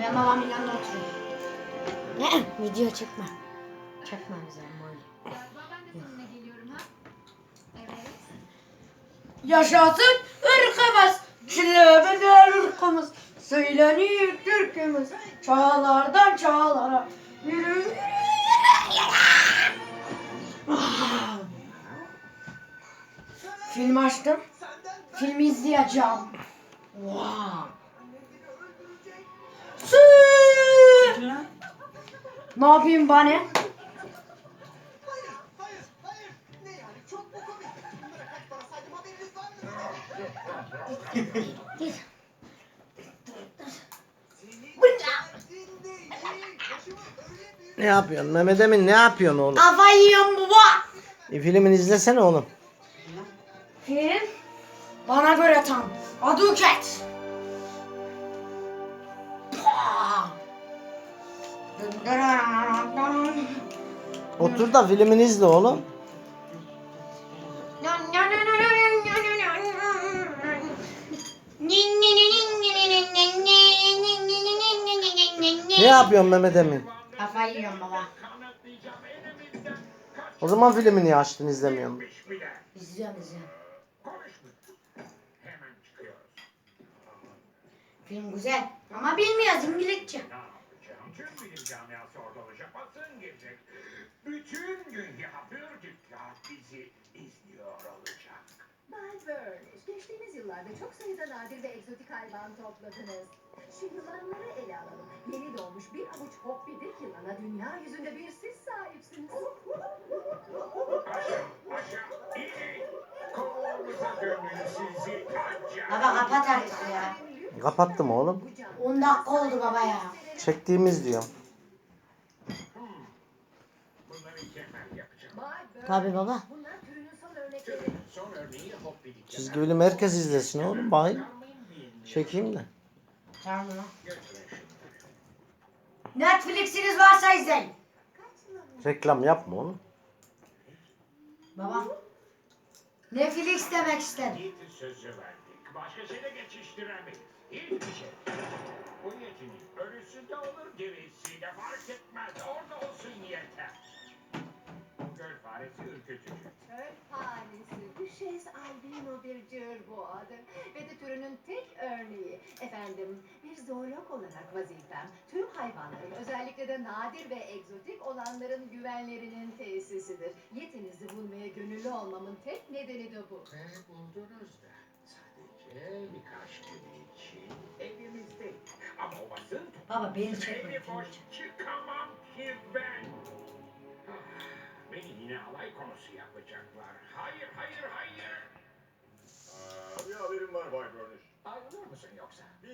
Ben babamın yanında oturuyorum. Ne? Video çekme. Çekme bize Molly. Ben de seninle geliyorum ha. Evet. Yaşasın ırkımız, çilemeden ırkımız, söylenir türkümüz, çağlardan çağlara, yürü yürü yürü yürü. Ah. Film açtım, filmi izleyeceğim. Wow. Başıma öyle büyük Ne yapıyorsun? Mehmet Emin ne yapıyorsun oğlum? Kafayı yiyorum baba. E, filmini izlesene oğlum. Film bana göre tam. Aduket. Otur da filmini izle oğlum. Ne yapıyorsun Mehmet Emin? Kafayı yiyorum baba. O zaman filmi niye açtın izlemiyorsun? İzliyorum izliyorum. Film güzel ama bilmiyoruz İngilizce. Ne yapacağım? Tüm bilim camiası orada olacak. Basın gelecek. Bütün dünya bir dikkat bizi izliyor olacak. Bay Burnish, geçtiğimiz yıllarda çok sayıda nadir ve egzotik hayvan topladınız. Şu yılanları ele alalım. Yeni doğmuş bir avuç hoppidik yılana dünya yüzünde bir siz sahipsiniz. İyi. Sizi ancak. Baba kapat artık ya. Kapattım oğlum. 10 dakika oldu baba ya. Çektiğimiz diyorum. Bunları yapacağım. Tabii baba. Çizgi film herkes izlesin oğlum. Bakayım. Çekeyim de. Tamam. Netflix'iniz varsa izleyin. Reklam yapma oğlum. Baba. Netflix demek istedim. Sözü verdik. Başka şeyle geçiştiremeyiz. Hiçbir şey. Bu yetinin ölüsü de olur, dirisi de fark etmez. Orada olsun yeter. Göl faresi ürkütücü. Çöl hanesi, Düşes albino bir cır bu adı. Ve de türünün tek örneği. Efendim, bir zoolog olarak vazifem, tüm hayvanların, özellikle de nadir ve egzotik olanların güvenlerinin tesisidir. Yetinizi bulmaya gönüllü olmamın tek nedeni de bu. Ve buldunuz da. Sadece birkaç gün için elimizde. Ama o basın Baba beni çekme. Boş çıkamam ki ben. Ah, Beni yine alay konusu yapacaklar. Hayır, hayır, hayır. Aa, bir haberim var Bay Burnish. Ayrılır mısın yoksa?